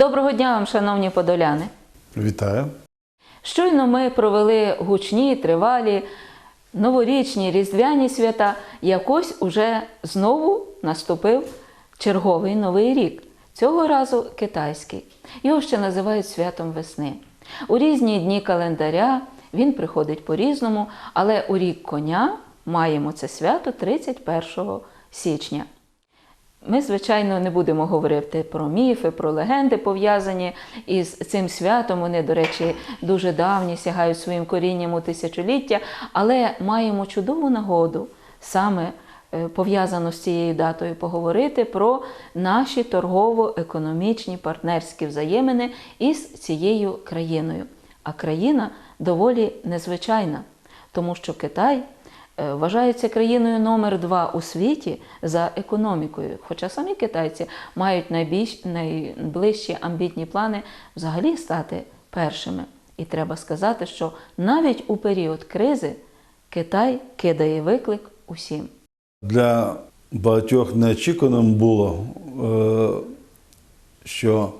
Доброго дня вам, шановні подоляни! Вітаю. Щойно ми провели гучні, тривалі, новорічні, різдвяні свята. Якось уже знову наступив черговий новий рік. Цього разу китайський. Його ще називають святом весни. У різні дні календаря він приходить по-різному, але у рік коня маємо це свято 31 січня. Ми, звичайно, не будемо говорити про міфи, про легенди, пов'язані із цим святом. Вони, до речі, дуже давні, сягають своїм корінням у тисячоліття, але маємо чудову нагоду саме е, пов'язану з цією датою поговорити про наші торгово-економічні партнерські взаємини із цією країною. А країна доволі незвичайна, тому що Китай вважається країною номер два у світі за економікою. Хоча самі китайці мають найбільш, найближчі амбітні плани взагалі стати першими. І треба сказати, що навіть у період кризи Китай кидає виклик усім. Для багатьох неочікуваним було, е, що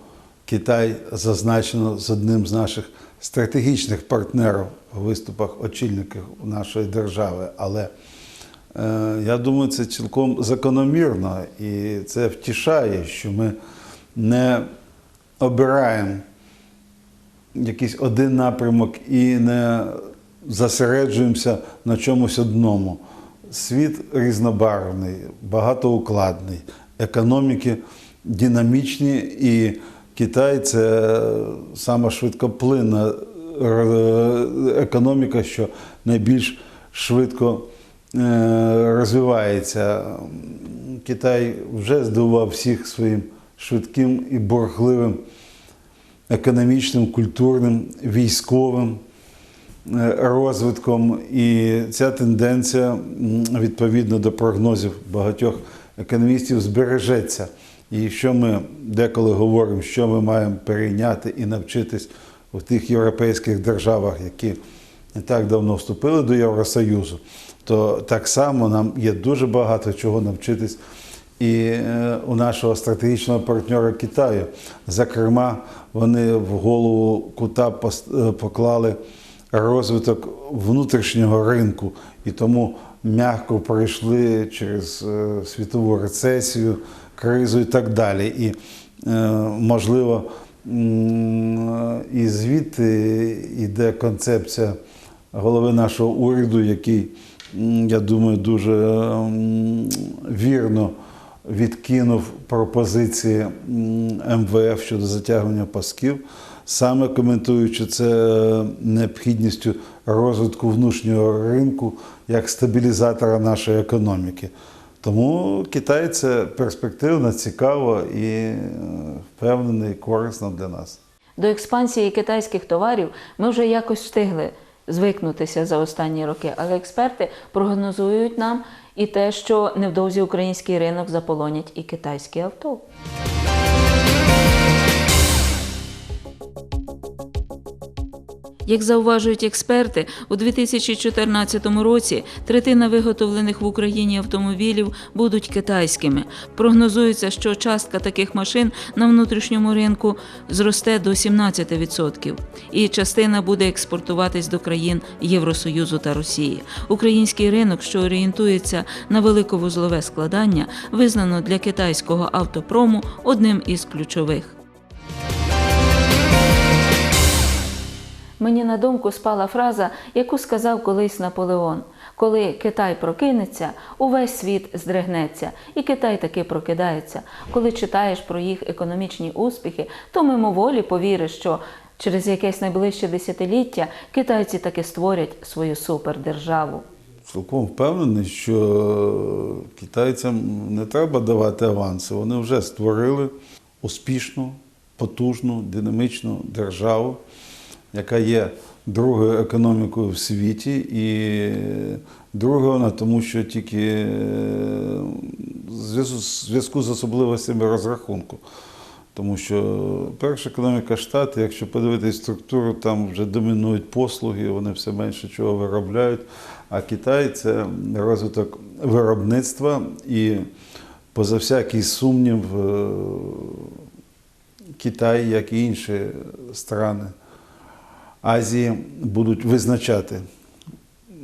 Китай зазначено з одним з наших стратегічних партнерів виступах очільників нашої держави. Але е, я думаю, це цілком закономірно і це втішає, що ми не обираємо якийсь один напрямок і не зосереджуємося на чомусь одному. Світ різнобарвний, багатоукладний, економіки динамічні, і Китай це сама швидкоплинна економіка, що найбільш швидко е, розвивається. Китай вже здивував всіх своїм швидким і боргливим економічним, культурним, військовим е, розвитком. І ця тенденція, відповідно до прогнозів багатьох економістів, збережеться. І що ми деколи говоримо, що ми маємо перейняти і навчитись у тих європейських державах, які не так давно вступили до Євросоюзу, то так само нам є дуже багато чого навчитись і е, у нашого стратегічного партнера Китаю. Зокрема, вони в голову кута е, поклали розвиток внутрішнього ринку, і тому м'яко пройшли через е, світову рецесію, кризу і так далі. І, можливо, і звідти йде концепція голови нашого уряду, який, я думаю, дуже вірно відкинув пропозиції МВФ щодо затягування пасків, саме коментуючи це е, необхідністю розвитку внутрішнього ринку як стабілізатора нашої економіки. Тому Китай це перспективно, цікаво і е, впевнений, корисно для нас. До експансії китайських товарів ми вже якось встигли звикнутися за останні роки, але експерти прогнозують нам і те, що невдовзі український ринок заполонять і китайські авто. Як зауважують експерти, у 2014 році третина виготовлених в Україні автомобілів будуть китайськими. Прогнозується, що частка таких машин на внутрішньому ринку зросте до 17%. І частина буде експортуватись до країн Євросоюзу та Росії. Український ринок, що орієнтується на великовузлове складання, визнано для китайського автопрому одним із ключових. Мені на думку спала фраза, яку сказав колись Наполеон. Коли Китай прокинеться, увесь світ здригнеться, і Китай таки прокидається. Коли читаєш про їх економічні успіхи, то мимоволі повіриш, що через якесь найближче десятиліття китайці таки створять свою супердержаву. Цілком впевнений, що китайцям не треба давати аванси. Вони вже створили успішну, потужну, динамічну державу, яка є другою економікою в світі. І друга вона, тому що тільки е, в зв'язку- з особливостями розрахунку. Тому що перша економіка штату, якщо подивитись структуру, там вже домінують послуги, вони все менше чого виробляють. А Китай це розвиток виробництва і поза всякий сумнів, е, Китай, як і інші страни Азії будуть визначати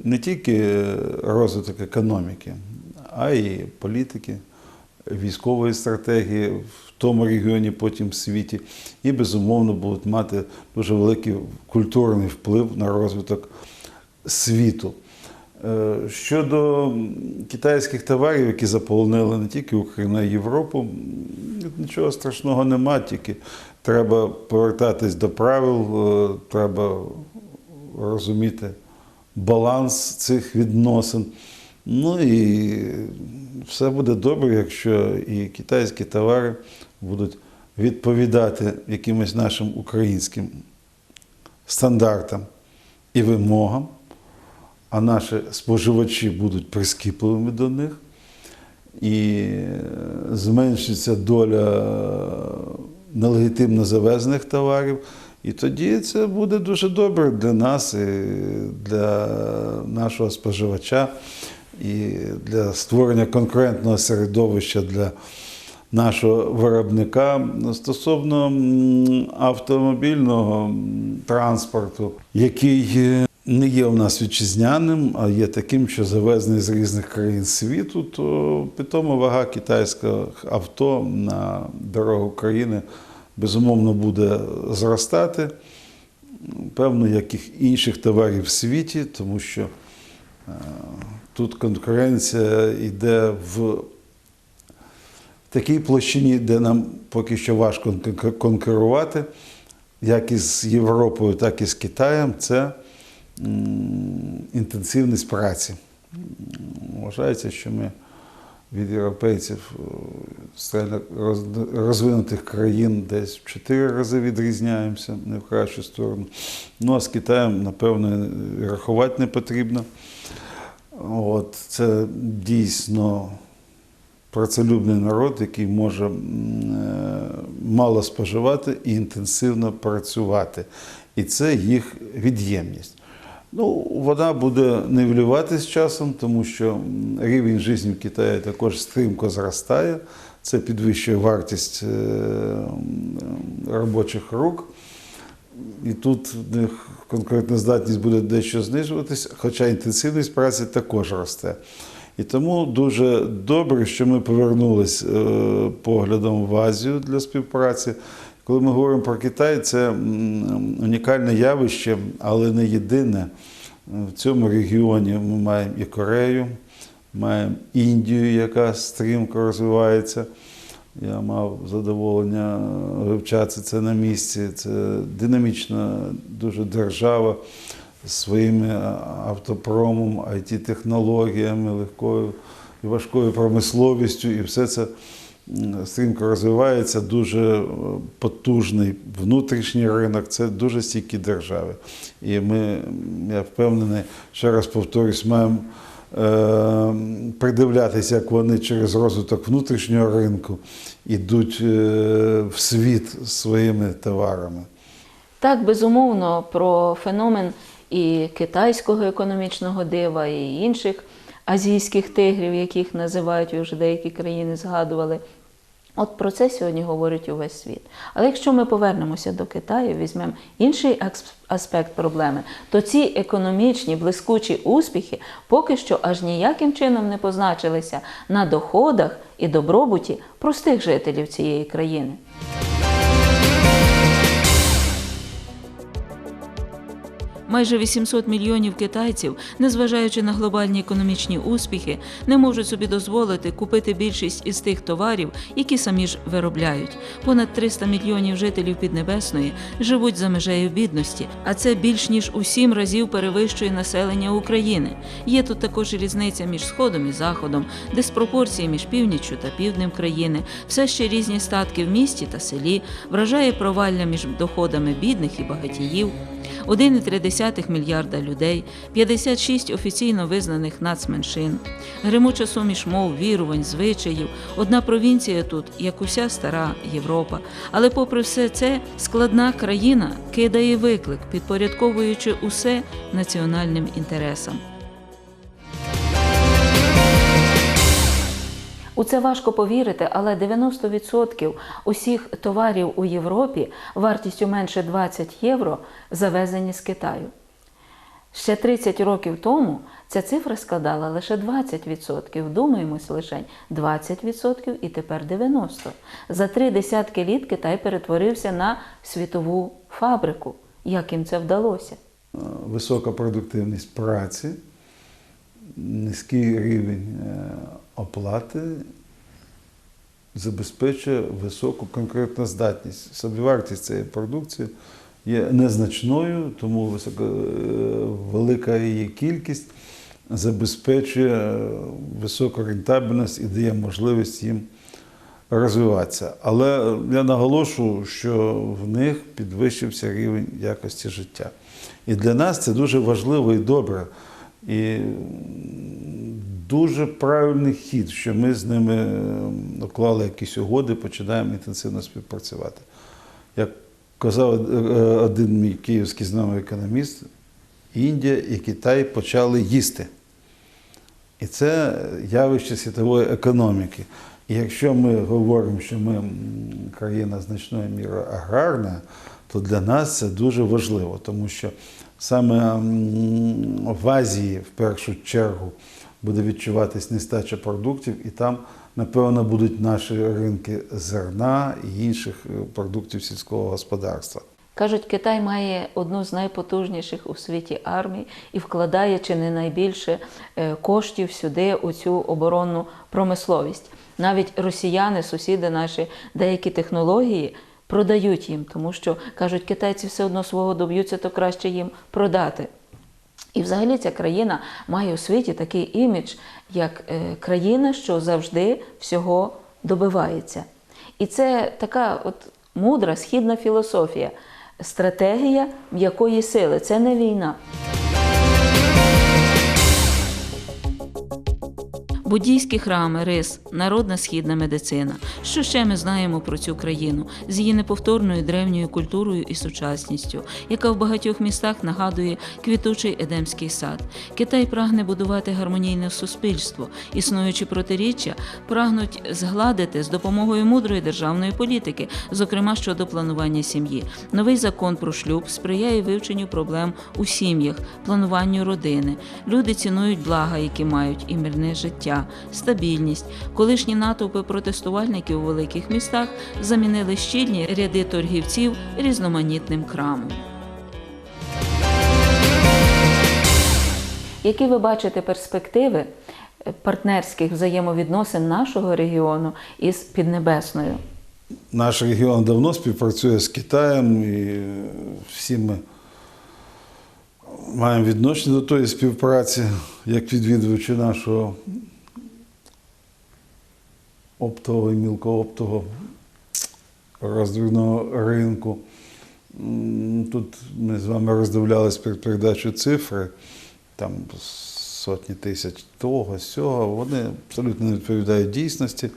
не тільки розвиток економіки, а й політики, військової стратегії в тому регіоні, потім в світі, і безумовно будуть мати дуже великий культурний вплив на розвиток світу. Е, Щодо китайських товарів, які заполонили не тільки Україну, а й Європу, нічого страшного нема, тільки треба повертатись до правил, е, треба розуміти баланс цих відносин. Ну і все буде добре, якщо і китайські товари будуть відповідати якимось нашим українським стандартам і вимогам, а наші споживачі будуть прискіпливими до них, і е, зменшиться доля нелегітимно завезених товарів. І тоді це буде дуже добре для нас, і для нашого споживача, і для створення конкурентного середовища для нашого виробника стосовно автомобільного транспорту, який е, не є у нас вітчизняним, а є таким, що завезений з різних країн світу, то питома вага китайського авто на дорогу країни безумовно буде зростати. Певно, як і інших товарів в світі, тому що е, тут конкуренція йде в такій площині, де нам поки що важко конкурувати, як із Європою, так і з Китаєм, це інтенсивність праці. Вважається, що ми від європейців е, розвинутих країн десь в чотири рази відрізняємося, не в кращу сторону. Ну а з Китаєм, напевно, рахувати не потрібно. От, це дійсно працелюбний народ, який може е, мало споживати і інтенсивно працювати. І це їх від'ємність. Ну, вона буде нивелюватися з часом, тому що рівень життя в Китаї також стрімко зростає. Це підвищує вартість е, робочих рук. І тут в них конкурентна здатність буде дещо знижуватись, хоча інтенсивність праці також росте. І тому дуже добре, що ми повернулись е, поглядом в Азію для співпраці. Коли ми говоримо про Китай, це унікальне явище, але не єдине. В цьому регіоні ми маємо і Корею, маємо Індію, яка стрімко розвивається. Я мав задоволення вивчати це на місці. Це динамічна дуже держава з своїми автопромом, IT-технологіями, легкою і важкою промисловістю, і все це стрімко розвивається. Дуже е, потужний внутрішній ринок, це дуже стійкі держави. І ми, я впевнений, ще раз повторюсь, маємо е, придивлятися, як вони через розвиток внутрішнього ринку йдуть е, в світ своїми товарами. Так, безумовно, про феномен і китайського економічного дива, і інших азійських тигрів, яких називають вже деякі країни згадували. От про це сьогодні говорить увесь світ. Але якщо ми повернемося до Китаю, візьмемо інший аспект проблеми, то ці економічні блискучі успіхи поки що аж ніяким чином не позначилися на доходах і добробуті простих жителів цієї країни. Майже 800 мільйонів китайців, незважаючи на глобальні економічні успіхи, не можуть собі дозволити купити більшість із тих товарів, які самі ж виробляють. Понад 300 мільйонів жителів Піднебесної живуть за межею бідності, а це більш ніж у сім разів перевищує населення України. Є тут також різниця між сходом і заходом, диспропорції між північчю та півднем країни, все ще різні статки в місті та селі, вражає провалля між доходами бідних і багатіїв. 1,3 мільярда людей, 56 офіційно визнаних нацменшин, гримуча суміш мов, вірувань, звичаїв. Одна провінція тут, як уся стара Європа. Але, попри все це, складна країна кидає виклик, підпорядковуючи усе національним інтересам. У це важко повірити, але 90% усіх товарів у Європі вартістю менше 20 євро завезені з Китаю. Ще 30 років тому ця цифра складала лише 20%. Вдумаємось лише 20% і тепер 90%. За три десятки літ Китай перетворився на світову фабрику. Як їм це вдалося? Е, Висока продуктивність праці, низький рівень е, оплати забезпечує високу конкурентну здатність. Собівартість цієї продукції є незначною, тому високо, е, велика її кількість забезпечує високу рентабельність і дає можливість їм розвиватися. Але я наголошую, що в них підвищився рівень якості життя. І для нас це дуже важливо і добре. І дуже правильний хід, що ми з ними уклали якісь угоди, починаємо інтенсивно співпрацювати. Як казав е, один мій київський знайомий економіст, Індія і Китай почали їсти. І це явище світової економіки. І якщо ми говоримо, що ми країна значною мірою аграрна, то для нас це дуже важливо, тому що саме в Азії в першу чергу буде відчуватись нестача продуктів, і там, напевно, будуть наші ринки зерна і інших е, продуктів сільського господарства. Кажуть, Китай має одну з найпотужніших у світі армій і вкладає чи не найбільше е, коштів сюди у цю оборонну промисловість. Навіть росіяни, сусіди наші, деякі технології продають їм, тому що кажуть, китайці все одно свого доб'ються, то краще їм продати. І взагалі ця країна має у світі такий імідж, як е, країна, що завжди всього добивається. І це така от мудра східна філософія, стратегія м'якої сили. Це не війна. Буддійські храми, рис, народна східна медицина. Що ще ми знаємо про цю країну з її неповторною древньою культурою і сучасністю, яка в багатьох містах нагадує квітучий едемський сад. Китай прагне будувати гармонійне суспільство, існуючі протиріччя, прагнуть згладити з допомогою мудрої державної політики, зокрема щодо планування сім'ї. Новий закон про шлюб сприяє вивченню проблем у сім'ях, плануванню родини. Люди цінують блага, які мають, і мирне життя, стабільність. Колишні натовпи протестувальників у великих містах замінили щільні ряди торгівців різноманітним крамом. Які ви бачите перспективи е, партнерських взаємовідносин нашого регіону із Піднебесною? Наш регіон давно співпрацює з Китаєм, і всі ми маємо відношення до тої співпраці, як відвідувачі нашого оптового і мілкооптового роздвірного ринку. Тут ми з вами роздивлялись перед передачою цифри, там сотні тисяч того, сього, вони абсолютно не відповідають дійсності.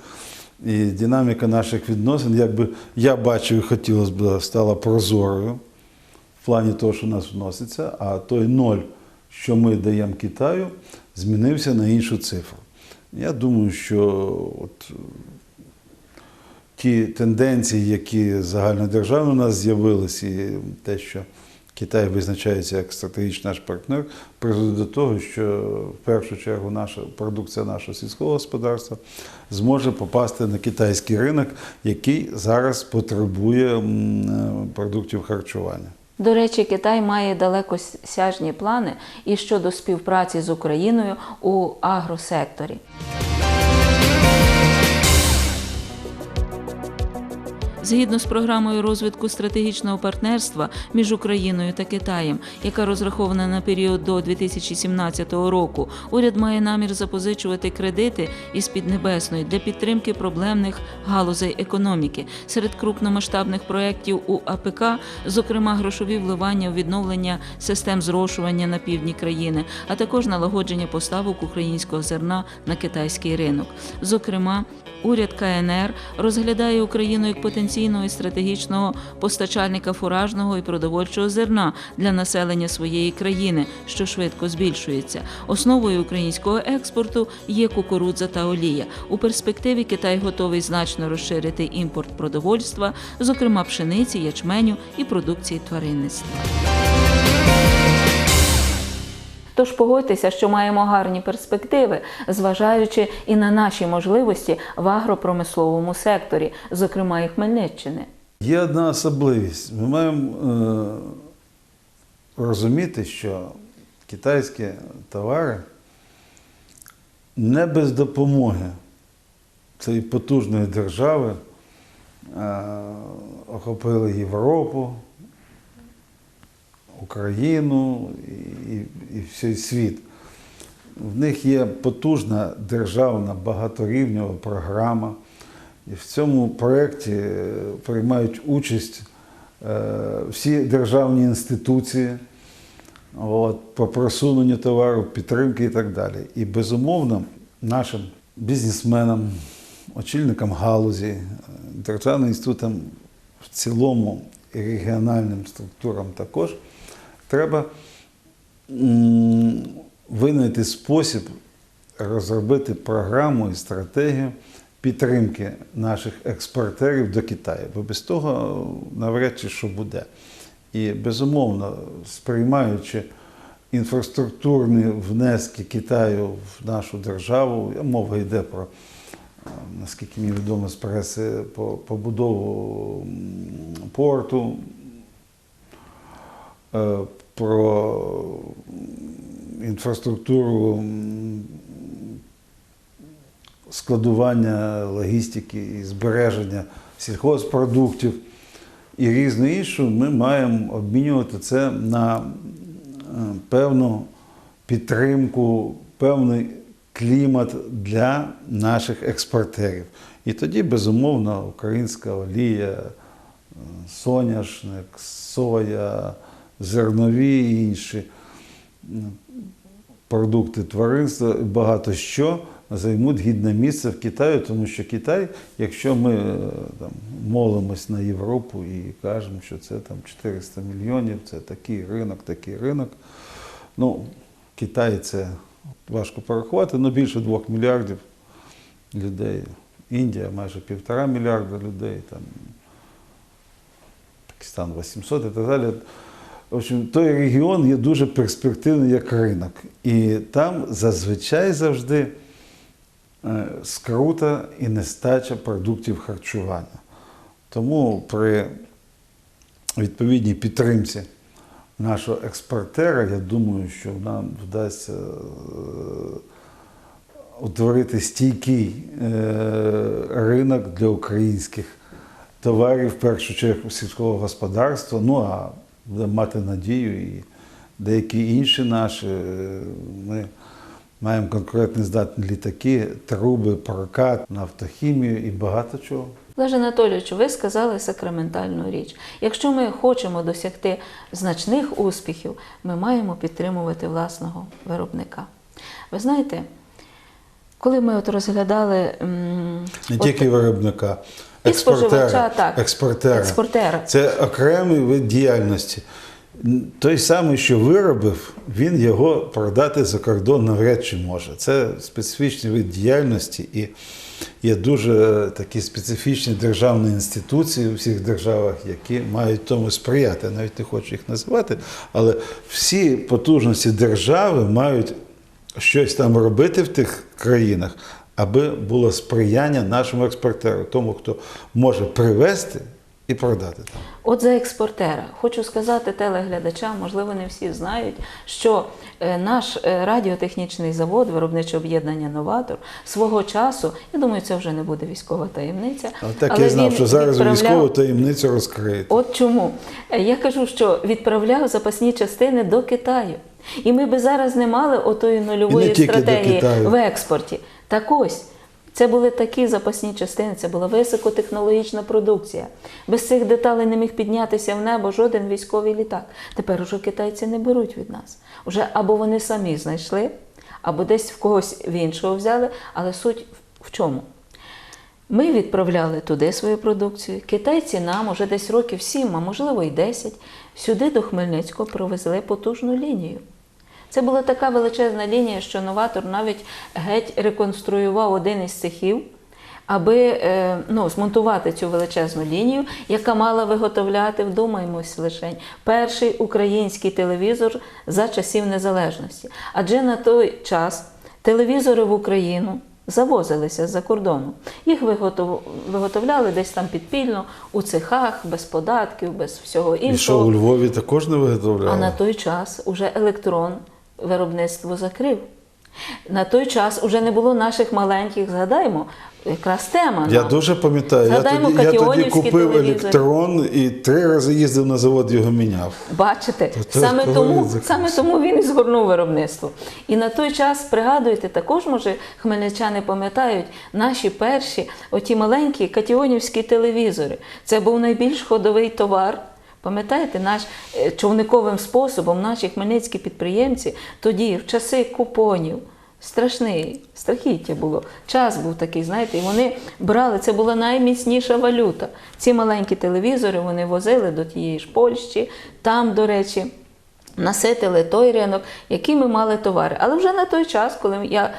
І динаміка наших відносин, якби я бачив і хотілося б, стала прозорою в плані того, що в нас вноситься, а той ноль, що ми даємо Китаю, змінився на іншу цифру. Я думаю, що от ті тенденції, які загальнодержавно у нас з'явилися, і те, що Китай визначається як стратегічний наш партнер, призведе до того, що в першу чергу наша продукція нашого сільського господарства зможе попасти на китайський ринок, який зараз потребує е, продуктів харчування. До речі, Китай має далекосяжні плани і щодо співпраці з Україною у агросекторі. Згідно з програмою розвитку стратегічного партнерства між Україною та Китаєм, яка розрахована на період до 2017 року, уряд має намір запозичувати кредити із Піднебесної для підтримки проблемних галузей економіки. Серед крупномасштабних проєктів у АПК, зокрема грошові вливання в відновлення систем зрошування на півдні країни, а також налагодження поставок українського зерна на китайський ринок. Зокрема, уряд КНР розглядає Україну як потенційну потенційного і стратегічного постачальника фуражного і продовольчого зерна для населення своєї країни, що швидко збільшується. Основою українського експорту є кукурудза та олія. У перспективі Китай готовий значно розширити імпорт продовольства, зокрема пшениці, ячменю і продукції тваринництва. Тож погодьтеся, що маємо гарні перспективи, зважаючи і на наші можливості в агропромисловому секторі, зокрема і Хмельниччини. Є одна особливість. Ми маємо е, розуміти, що китайські товари не без допомоги цієї потужної держави е, охопили Європу, Україну і, і, всій світ. В них є потужна державна багаторівнева програма. І в цьому проєкті е, приймають участь е, всі державні інституції от, по просуненню товару, підтримки і так далі. І безумовно, нашим бізнесменам, очільникам галузі, державним інститутам в цілому і регіональним структурам також треба винайти спосіб розробити програму і стратегію підтримки наших експортерів до Китаю, бо без того навряд чи що буде. І безумовно, сприймаючи інфраструктурні внески Китаю в нашу державу, мова йде про, е, наскільки мені відомо з преси, по побудову порту, про інфраструктуру складування логістики і збереження сільхозпродуктів і різне інше, ми маємо обмінювати це на е, певну підтримку, певний клімат для наших експортерів. І тоді, безумовно, українська олія, е, соняшник, соя, зернові і інші продукти тваринства, багато що займуть гідне місце в Китаї, тому що Китай, якщо ми е, там, молимось на Європу і кажемо, що це там 400 мільйонів, це такий ринок, такий ринок. Ну, Китай це важко порахувати, але більше 2 мільярдів людей. Індія майже півтора мільярда людей, там, Пакистан 800 і так далі. В общем, той регіон є дуже перспективний як ринок. І там зазвичай завжди е, скрута і нестача продуктів харчування. Тому при відповідній підтримці нашого експортера, я думаю, що нам вдасться е, утворити стійкий е, ринок для українських товарів, в першу чергу сільського господарства. Ну а будемо мати надію і деякі інші наші. е, Ми маємо конкурентно здатні літаки, труби, прокат, нафтохімію і багато чого. Олеже Анатолійовичу, ви сказали сакраментальну річ. Якщо ми хочемо досягти значних успіхів, ми маємо підтримувати власного виробника. Ви знаєте, коли ми от розглядали Не от тільки виробника, і споживача, експортера. так, експортера. експортера. Це окремий вид діяльності. Той самий, що виробив, він його продати за кордон навряд чи може. Це специфічний вид діяльності і є дуже такі специфічні державні інституції у всіх державах, які мають тому сприяти. Я навіть не хочу їх називати, але всі потужності держави мають щось там робити в тих країнах, аби було сприяння нашому експортеру, тому, хто може привезти і продати там. От за експортера хочу сказати телеглядачам, можливо, не всі знають, що е, наш е, радіотехнічний завод, виробниче об'єднання Новатор свого часу, я думаю, це вже не буде військова таємниця. Але так але я знав, що зараз відправляв- військову таємницю розкриють. От чому Е, я кажу, що відправляв запасні частини до Китаю. І ми би зараз не мали отої нульової стратегії в експорті. Так ось. Це були такі запасні частини, це була високотехнологічна продукція. Без цих деталей не міг піднятися в небо жоден військовий літак. Тепер уже китайці не беруть від нас. Уже або вони самі знайшли, або десь в когось в іншого взяли. Але суть в- чому? Ми відправляли туди свою продукцію. Китайці нам уже десь років 7, а можливо й 10, сюди до Хмельницького провезли потужну лінію. Це була така величезна лінія, що новатор навіть геть реконструював один із цехів, аби е, ну, змонтувати цю величезну лінію, яка мала виготовляти, вдумаємось лишень, перший український телевізор за часів незалежності. Адже на той час телевізори в Україну завозилися з-за кордону. Їх виготов... виготовляли десь там підпільно, у цехах, без податків, без всього іншого. І що у Львові також не виготовляли? А на той час уже електрон виробництво закрив. На той час уже не було наших маленьких, згадаймо, якраз тема. Я нам. дуже пам'ятаю, я тоді, я тоді купив телевізор. електрон і три рази їздив на завод, його міняв. Бачите, це саме тому, саме тому він і згорнув виробництво. І на той час, пригадуєте, також, може, хмельничани пам'ятають, наші перші, оті маленькі катіонівські телевізори. Це був найбільш ходовий товар. Пам'ятаєте, наш е, човниковим способом наші хмельницькі підприємці тоді, в часи купонів, страшний, страхіття було. Час був такий, знаєте, і вони брали, це була найміцніша валюта. Ці маленькі телевізори вони возили до тієї ж Польщі, там, до речі. Наситили той ринок, який ми мали товари. Але вже на той час, коли я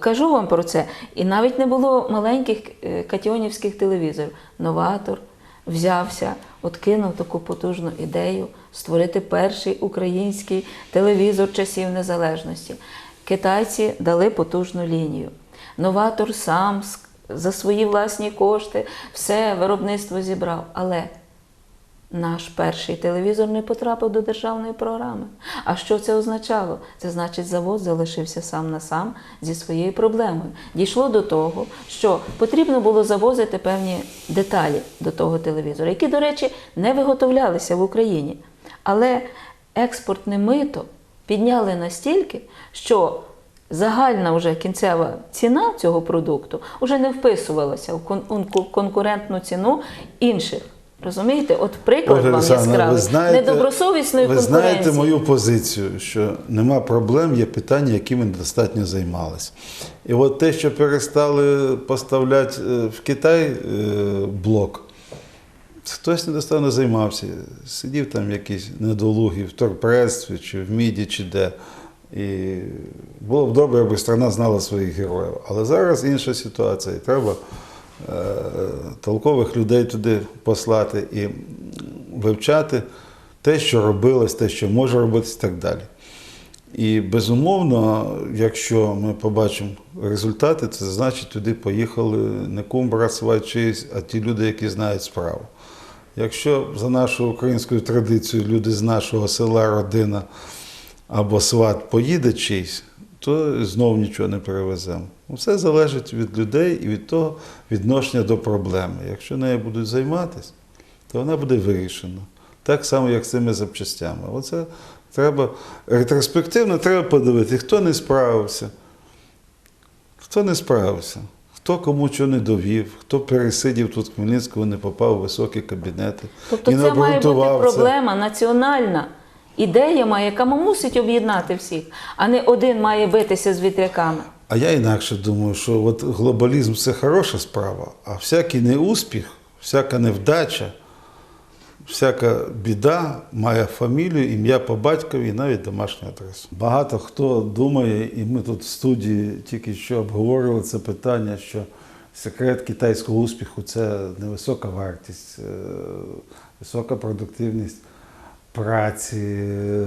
кажу вам про це, і навіть не було маленьких е, катіонівських телевізорів. Новатор взявся, от кинув таку потужну ідею створити перший український телевізор часів незалежності. Китайці дали потужну лінію. Новатор сам за свої власні кошти все виробництво зібрав. Але наш перший телевізор не потрапив до державної програми. А що це означало? Це значить, завод залишився сам на сам зі своєю проблемою. Дійшло до того, що потрібно було завозити певні деталі до того телевізора, які, до речі, не виготовлялися в Україні. Але експортне мито підняли настільки, що загальна вже кінцева ціна цього продукту вже не вписувалася в кон- кон- конкурентну ціну інших. Розумієте, от приклад Ольга вам яскравий ви знаєте, недобросовісної ви конкуренції. знаєте мою позицію, що нема проблем, є питання, якими недостатньо займалися. І от те, що перестали поставляти е, в Китай е, блок, хтось недостатньо займався. Сидів там якийсь недолугий в торпредстві, чи в міді, чи де. І було б добре, аби страна знала своїх героїв. Але зараз інша ситуація. І треба толкових людей туди послати і вивчати те, що робилось, те, що може робитись, і так далі. І безумовно, якщо ми побачимо результати, це значить туди поїхали не кум брат чиїсь, а ті люди, які знають справу. Якщо за нашою українською традицією люди з нашого села, родина або сват поїде чийсь, то знов нічого не перевеземо. Все залежить від людей і від того відношення до проблеми. Якщо нею будуть займатися, то вона буде вирішена. Так само, як з цими запчастями. Оце треба ретроспективно треба подивитися, хто не справився, хто не справився, хто кому чого не довів, хто пересидів тут в Хмельницькому, не попав у високі кабінети. Тобто і це має бути проблема національна. Ідея має, яка мусить об'єднати всіх, а не один має битися з вітряками. А я інакше думаю, що от глобалізм це хороша справа, а всякий неуспіх, всяка невдача, всяка біда має фамілію, ім'я по батькові і навіть домашню адресу. Багато хто думає, і ми тут в студії тільки що обговорили це питання, що секрет китайського успіху це невисока вартість, е, висока продуктивність праці, е,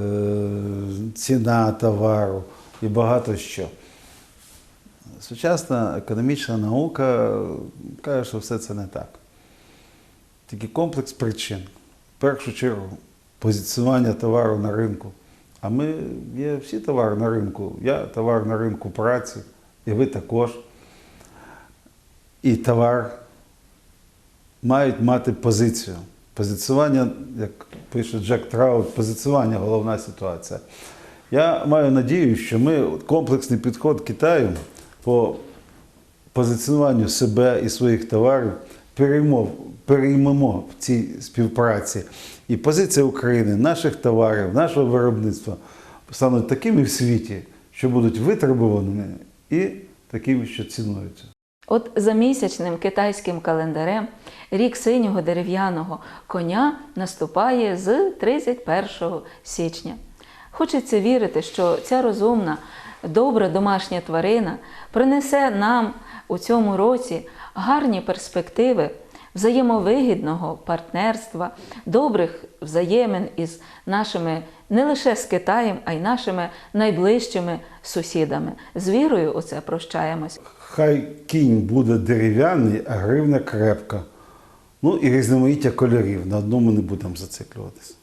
ціна товару і багато що. Сучасна економічна наука каже, що все це не так. Тільки комплекс причин. В першу чергу позиціонування товару на ринку. А ми є всі товари на ринку. Я товар на ринку праці, і ви також. І товар мають мати позицію. Позиціювання, як пише Джек Траут, позиціювання головна ситуація. Я маю надію, що ми комплексний підход Китаю по позиціонуванню себе і своїх товарів переймо, переймемо в цій співпраці. І позиція України, наших товарів, нашого виробництва стануть такими в світі, що будуть витребуваними і такими, що цінуються. От за місячним китайським календарем рік синього дерев'яного коня наступає з 31 січня. Хочеться вірити, що ця розумна, добра домашня тварина принесе нам у цьому році гарні перспективи взаємовигідного партнерства, добрих взаємин із нашими не лише з Китаєм, а й нашими найближчими сусідами. З вірою у це прощаємось. Хай кінь буде дерев'яний, а гривна крепка. Ну і різноманіття кольорів. На одному не будемо зациклюватися.